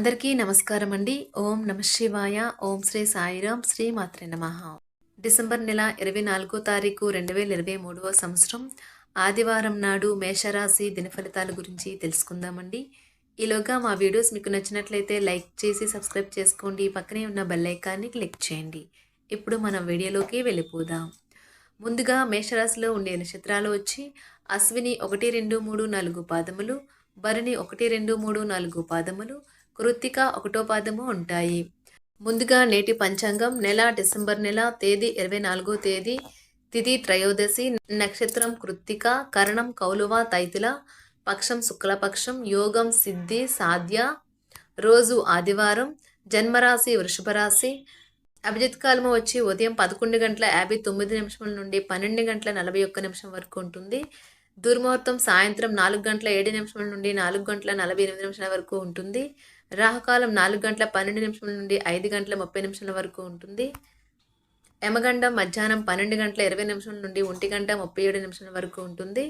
అందరికీ నమస్కారం అండి. ఓం నమ శివాయ. ఓం శ్రీ సాయిరాం. శ్రీ మాత్రే నమ. డిసెంబర్ నెల ఇరవై నాలుగో తారీఖు రెండు వేల ఇరవై మూడవ సంవత్సరం. ఆదివారం నాడు మేషరాశి దినఫలితాల గురించి తెలుసుకుందామండి. ఈలోగా మా వీడియోస్ మీకు నచ్చినట్లయితే లైక్ చేసి సబ్స్క్రైబ్ చేసుకోండి. పక్కనే ఉన్న బెల్ ఐకాన్ని క్లిక్ చేయండి. ఇప్పుడు మనం వీడియోలోకి వెళ్ళిపోదాం. ముందుగా మేషరాశిలో ఉండే నక్షత్రాలు వచ్చి అశ్విని ఒకటి రెండు మూడు నాలుగు పాదములు భరణి ఒకటి రెండు మూడు నాలుగు పాదములు కృత్తిక ఒకటో పాదము ఉంటాయి. ముందుగా నేటి పంచాంగం నెల డిసెంబర్ నెల తేదీ ఇరవై నాలుగో తేదీ తిథి త్రయోదశి నక్షత్రం కృత్తిక కరణం కౌలువ తైతుల పక్షం శుక్లపక్షం యోగం సిద్ధి సాధ్య రోజు ఆదివారం జన్మరాశి వృషభరాశి అభిజిత్ కాలము వచ్చి ఉదయం పదకొండు గంటల యాభై తొమ్మిది నిమిషముల నుండి పన్నెండు గంటల నలభై ఒక్క నిమిషం వరకు ఉంటుంది. దుర్ముహూర్తం సాయంత్రం నాలుగు గంటల ఏడు నిమిషముల నుండి నాలుగు గంటల నలభై ఎనిమిది నిమిషాల వరకు ఉంటుంది. రాహుకాలం నాలుగు గంటల పన్నెండు నిమిషం నుండి ఐదు గంటల ముప్పై నిమిషాల వరకు ఉంటుంది. యమగండం మధ్యాహ్నం పన్నెండు గంటల ఇరవై నిమిషం నుండి ఒంటి గంట ముప్పై ఏడు నిమిషాల వరకు ఉంటుంది.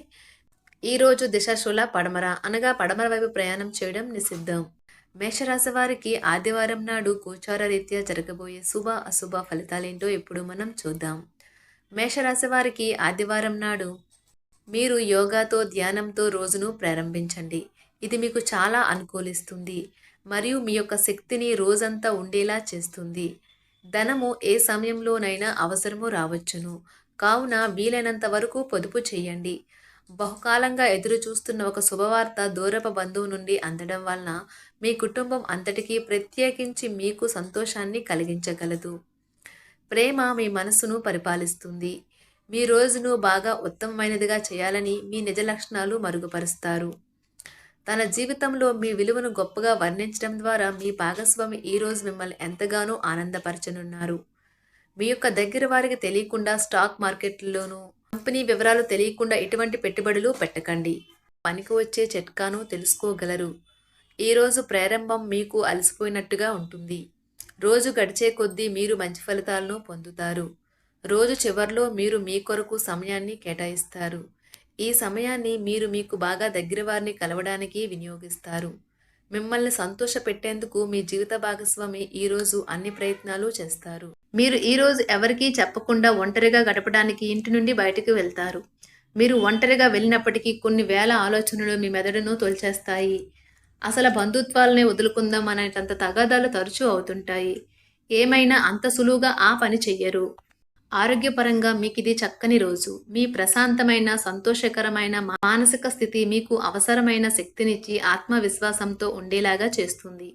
ఈరోజు దిశాశూల పడమర అనగా పడమర వైపు ప్రయాణం చేయడం నిషిద్ధం. మేషరాశి వారికి ఆదివారం నాడు గోచార రీత్యా జరగబోయే శుభ అశుభ ఫలితాలేంటో ఇప్పుడు మనం చూద్దాం. మేషరాశి వారికి ఆదివారం నాడు మీరు యోగాతో ధ్యానంతో రోజును ప్రారంభించండి. ఇది మీకు చాలా అనుకూలిస్తుంది. మరియు మీ యొక్క శక్తిని రోజంతా ఉండేలా చేస్తుంది. ధనము ఏ సమయంలోనైనా అవసరము రావచ్చును. కావున వీలైనంత వరకు పొదుపు చేయండి. బహుకాలంగా ఎదురు చూస్తున్న ఒక శుభవార్త దూరప బంధువు నుండి అందడం వలన మీ కుటుంబం అంతటికీ ప్రత్యేకించి మీకు సంతోషాన్ని కలిగించగలదు. ప్రేమ మీ మనసును పరిపాలిస్తుంది. మీ రోజును బాగా ఉత్తమమైనదిగా చేయాలని మీ నిజ లక్షణాలు మరుగుపరుస్తారు. తన జీవితంలో మీ విలువను గొప్పగా వర్ణించడం ద్వారా మీ భాగస్వామి ఈరోజు మిమ్మల్ని ఎంతగానో ఆనందపరచనున్నారు. మీ యొక్క దగ్గర వారికి తెలియకుండా స్టాక్ మార్కెట్లోనూ కంపెనీ వివరాలు తెలియకుండా ఎటువంటి పెట్టుబడులు పెట్టకండి. పనికి వచ్చే చిట్కాను తెలుసుకోగలరు. ఈరోజు ప్రారంభం మీకు అలసిపోయినట్టుగా ఉంటుంది. రోజు గడిచే కొద్దీ మీరు మంచి ఫలితాలను పొందుతారు. రోజు చివరిలో మీరు మీ కొరకు సమయాన్ని కేటాయిస్తారు. ఈ సమయాన్ని మీరు మీకు బాగా దగ్గర వారిని కలవడానికి వినియోగిస్తారు. మిమ్మల్ని సంతోష పెట్టేందుకు మీ జీవిత భాగస్వామి ఈరోజు అన్ని ప్రయత్నాలు చేస్తారు. మీరు ఈరోజు ఎవరికీ చెప్పకుండా ఒంటరిగా గడపడానికి ఇంటి నుండి బయటకు వెళ్తారు. మీరు ఒంటరిగా వెళ్ళినప్పటికీ కొన్ని వేల ఆలోచనలు మీ మెదడును తొలిచేస్తాయి. అసలు బంధుత్వాలనే వదులుకుందాం అనేటంత తగాదాలు తరచూ అవుతుంటాయి. ఏమైనా అంత సులువుగా ఆ పని చెయ్యరు. ఆరోగ్యపరంగా మీకు ఇది చక్కని రోజు. మీ ప్రశాంతమైన సంతోషకరమైన మానసిక స్థితి మీకు అవసరమైన శక్తినిచ్చి ఆత్మవిశ్వాసంతో ఉండేలాగా చేస్తుంది.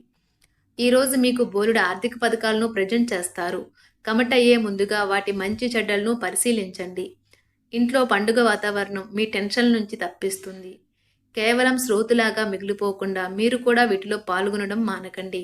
ఈరోజు మీకు బోలుడు ఆర్థిక పథకాలను ప్రజెంట్ చేస్తారు. కమటయ్యే ముందుగా వాటి మంచి చెడ్డలను పరిశీలించండి. ఇంట్లో పండుగ వాతావరణం మీ టెన్షన్ నుంచి తప్పిస్తుంది. కేవలం శ్రోతులాగా మిగిలిపోకుండా మీరు కూడా వీటిలో పాల్గొనడం మానకండి.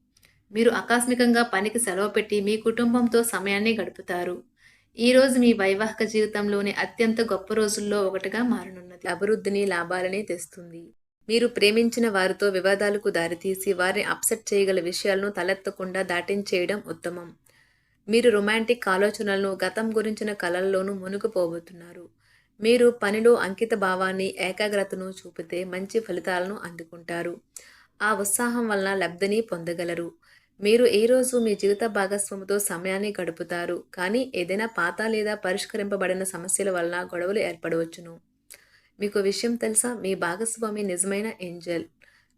మీరు ఆకస్మికంగా పనికి సెలవు పెట్టి మీ కుటుంబంతో సమయాన్ని గడుపుతారు. ఈరోజు మీ వైవాహిక జీవితంలోని అత్యంత గొప్ప రోజుల్లో ఒకటిగా మారనున్నది. అభివృద్ధిని లాభాలని తెస్తుంది. మీరు ప్రేమించిన వారితో వివాదాలకు దారితీసి వారిని అప్సెట్ చేయగల విషయాలను తలెత్తకుండా దాటించేయడం ఉత్తమం. మీరు రొమాంటిక్ ఆలోచనలను గతం గురించిన కలల్లోనూ మునిగిపోబోతున్నారు. మీరు పనిలో అంకిత భావాన్ని ఏకాగ్రతను చూపితే మంచి ఫలితాలను అందుకుంటారు. ఆ ఉత్సాహం వలన లబ్ధిని పొందగలరు. మీరు ఏ రోజు మీ జీవిత భాగస్వామితో సమయాన్ని గడుపుతారు? కానీ ఏదైనా పాత లేదా పరిష్కరింపబడిన సమస్యల వలన గొడవలు ఏర్పడవచ్చును. మీకు విషయం తెలుసా? మీ భాగస్వామి నిజమైన ఏంజల్.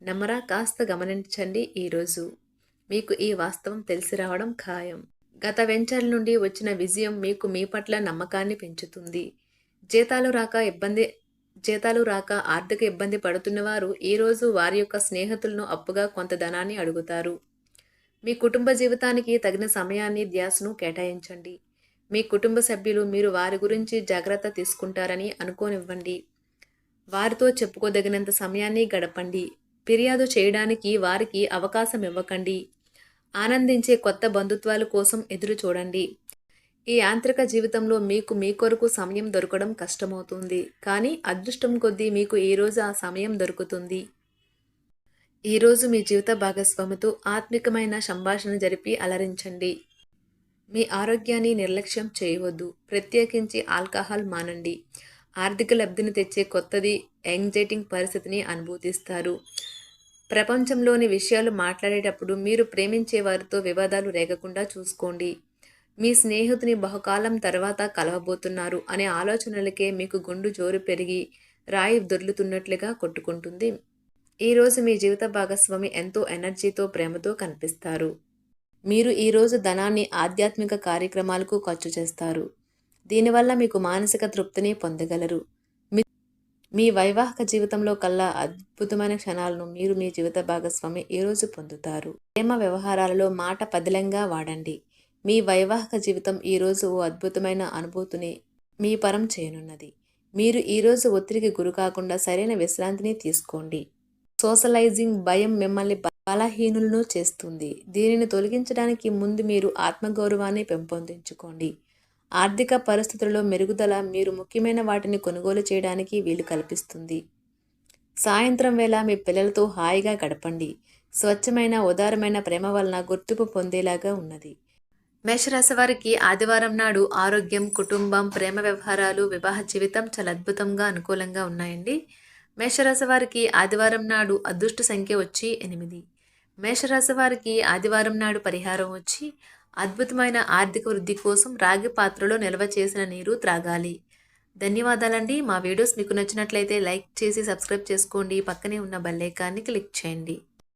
నమ్మరా కాస్త గమనించండి ఈరోజు మీకు ఈ వాస్తవం తెలిసి రావడం ఖాయం. గత వెంచర్ నుండి వచ్చిన విజయం మీకు మీ పట్ల నమ్మకాన్ని పెంచుతుంది. జీతాలు రాక ఇబ్బంది జీతాలు రాక ఆర్థిక ఇబ్బంది పడుతున్నవారు ఈరోజు వారి యొక్క స్నేహితులను అప్పుగా కొంత ధనాన్ని అడుగుతారు. మీ కుటుంబ జీవితానికి తగిన సమయాన్ని ధ్యాసను కేటాయించండి. మీ కుటుంబ సభ్యులు మీరు వారి గురించి జాగ్రత్త తీసుకుంటారని అనుకోనివ్వండి. వారితో చెప్పుకోదగినంత సమయాన్ని గడపండి. ఫిర్యాదు చేయడానికి వారికి అవకాశం ఇవ్వకండి. ఆనందించే కొత్త బంధుత్వాల కోసం ఎదురు చూడండి. ఈ యాంత్రిక జీవితంలో మీకు మీ కొరకు సమయం దొరకడం కష్టమవుతుంది. కానీ అదృష్టం కొద్దీ మీకు ఈరోజు ఆ సమయం దొరుకుతుంది. ఈరోజు మీ జీవిత భాగస్వామితో ఆత్మికమైన సంభాషణ జరిపి అలరించండి. మీ ఆరోగ్యాన్ని నిర్లక్ష్యం చేయవద్దు. ప్రత్యేకించి ఆల్కహాల్ మానండి. ఆర్థిక లబ్ధిని తెచ్చే కొత్తది యాంగ్జైటింగ్ పరిస్థితిని అనుభూతిస్తారు. ప్రపంచంలోని విషయాలు మాట్లాడేటప్పుడు మీరు ప్రేమించే వారితో వివాదాలు రేగకుండా చూసుకోండి. మీ స్నేహితుని బహుకాలం తర్వాత కలవబోతున్నారు అనే ఆలోచనలకే మీకు గుండు జోరు పెరిగి రాయి దొర్లుతున్నట్లుగా కొట్టుకుంటుంది. ఈరోజు మీ జీవిత భాగస్వామి ఎంతో ఎనర్జీతో ప్రేమతో కనిపిస్తారు. మీరు ఈరోజు ధనాన్ని ఆధ్యాత్మిక కార్యక్రమాలకు ఖర్చు చేస్తారు. దీనివల్ల మీకు మానసిక తృప్తిని పొందగలరు. మీ మీ వైవాహిక జీవితంలో కల్లా అద్భుతమైన క్షణాలను మీరు మీ జీవిత భాగస్వామి ఈరోజు పొందుతారు. ప్రేమ వ్యవహారాలలో మాట పదిలంగా వాడండి. మీ వైవాహిక జీవితం ఈరోజు ఓ అద్భుతమైన అనుభూతిని మీ పరం చేయనున్నది. మీరు ఈరోజు ఒత్తిడికి గురి కాకుండా సరైన విశ్రాంతిని తీసుకోండి. సోషలైజింగ్ భయం మిమ్మల్ని బలహీనులను చేస్తుంది. దీనిని తొలగించడానికి ముందు మీరు ఆత్మగౌరవాన్ని పెంపొందించుకోండి. ఆర్థిక పరిస్థితులలో మెరుగుదల మీరు ముఖ్యమైన వాటిని కొనుగోలు చేయడానికి వీలు కల్పిస్తుంది. సాయంత్రం వేళ మీ పిల్లలతో హాయిగా గడపండి. స్వచ్ఛమైన ఉదారమైన ప్రేమ వలన గుర్తింపు పొందేలాగా ఉన్నది. మేషరాశి వారికి ఆదివారం నాడు ఆరోగ్యం కుటుంబం ప్రేమ వ్యవహారాలు వివాహ జీవితం చాలా అద్భుతంగా అనుకూలంగా ఉన్నాయండి. మేషరాశి వారికి ఆదివారం నాడు అదృష్ట సంఖ్య వచ్చి ఎనిమిది. మేషరాశి వారికి ఆదివారం నాడు పరిహారం వచ్చి అద్భుతమైన ఆర్థిక వృద్ధి కోసం రాగి పాత్రలో నిల్వ చేసిన నీరు త్రాగాలి. ధన్యవాదాలండి. మా వీడియోస్ మీకు నచ్చినట్లయితే లైక్ చేసి సబ్స్క్రైబ్ చేసుకోండి. పక్కనే ఉన్న బెల్లైకాన్ని క్లిక్ చేయండి.